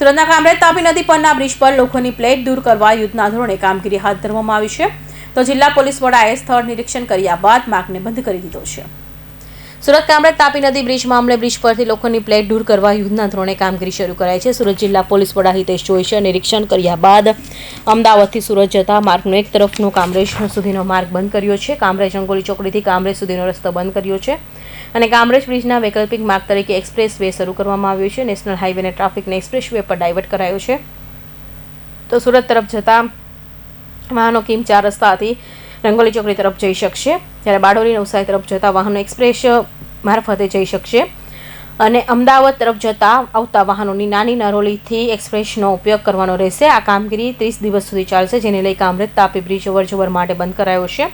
સુરતના કામરેજ તાપી નદી પરના બ્રિજ પર લોકોની પ્લેટ દૂર કરવા યુદ્ધના ધોરણે કામગીરી હાથ ધરવામાં આવી છે. તો જિલ્લા પોલીસ વડાએ સ્થળ નિરીક્ષણ કર્યા બાદ માર્ગને બંધ કરી દીધો છે. સુરત કામરેજ તાપી નદી બ્રિજ મામલે બ્રિજ પરથી લોકોની પ્લેટ દૂર કરવા યુદ્ધના ધોરણે કામગીરી શરૂ કરાઈ છે. સુરત જિલ્લા પોલીસ વડા હિતેશ જોઈશે નિરીક્ષણ કર્યા બાદ અમદાવાદથી સુરત જતા માર્ગનો એક તરફનો કામરેજ સુધીનો માર્ગ બંધ કર્યો છે. કામરેજ રંગોલી ચોકડીથી કામરેજ સુધીનો રસ્તો બંધ કર્યો છે અને કામરેજ બ્રિજના વૈકલ્પિક માર્ગ તરીકે એક્સપ્રેસ વે શરૂ કરવામાં આવ્યો છે. નેશનલ હાઈવેને ટ્રાફિકને એક્સપ્રેસ વે પર ડાયવર્ટ કરાયો છે. તો સુરત તરફ જતા વાહનો કિમ ચાર રસ્તાથી રંગોલી ચોકડી તરફ જઈ શકશે. જ્યારે બારડોલી નવસારી તરફ જતા વાહનો એક્સપ્રેસ મારફતે જઈ શકશે. અને અમદાવાદ તરફ જતા આવતા વાહનોની નાની નરોલીથી એક્સપ્રેસનો ઉપયોગ કરવાનો રહેશે. આ કામગીરી ત્રીસ દિવસ સુધી ચાલશે, જેને લઈ કામરેજ, તાપી બ્રિજ અવરજવર માટે બંધ કરાયો છે.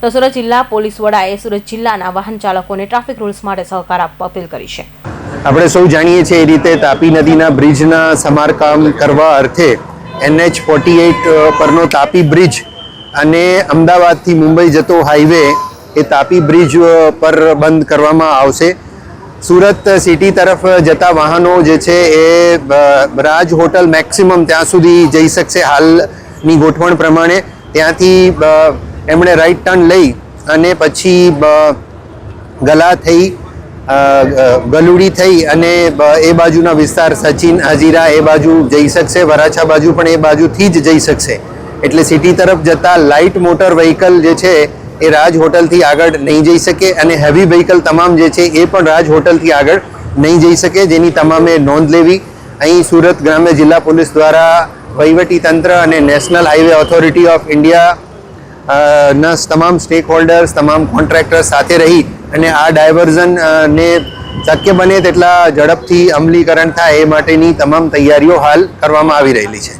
તો સુરત જિલ્લા પોલીસ વડાએ સુરત જિલ્લાના વાહન ચાલકોને ટ્રાફિક રૂલ્સ માટે સહકાર આપવા અપીલ કરી છે. આપણે સૌ જાણીએ છીએ એ રીતે તાપી નદીના બ્રિજના સમારકામ કરવા અર્થે એનએચ ફોર્ટી એઇટ પરનો તાપી બ્રિજ અને અમદાવાદથી મુંબઈ જતો હાઈવે એ તાપી બ્રિજ પર બંધ કરવામાં આવશે. સુરત સિટી તરફ જતા વાહનો જે છે એ રાજ હોટલ મેક્સિમમ ત્યાં સુધી જઈ શકશે હાલની ગોઠવણ પ્રમાણે. ત્યાંથી એમણે રાઈટ ટર્ન લઈ અને પછી ગલા થઈ ગલુડી થઈ અને એ બાજુના વિસ્તાર સચિન હજીરા એ બાજુ જઈ શકશે, વરાછા બાજુ પણ એ બાજુથી જ જઈ શકશે. એટલે સિટી તરફ જતા લાઇટ મોટર વ્હીકલ જે છે એ રાજ હોટલથી આગળ નહીં જઈ શકે અને હેવી વ્હીકલ તમામ જે છે એ પણ રાજ હોટલથી આગળ નહીં જઈ શકે, જેની તમામે નોંધ લેવી. અહીં સુરત ગ્રામ્ય જિલ્લા પોલીસ દ્વારા વહીવટી તંત્ર અને national highway authority of India ના તમામ સ્ટેક હોલ્ડર્સ તમામ કોન્ટ્રાક્ટર્સ સાથે રહી અને આ ડાયવર્ઝન ને શક્ય બને તેટલા ઝડપથી અમલીકરણ થાય એ માટેની તમામ તૈયારીઓ હાલ કરવામાં આવી રહેલી છે.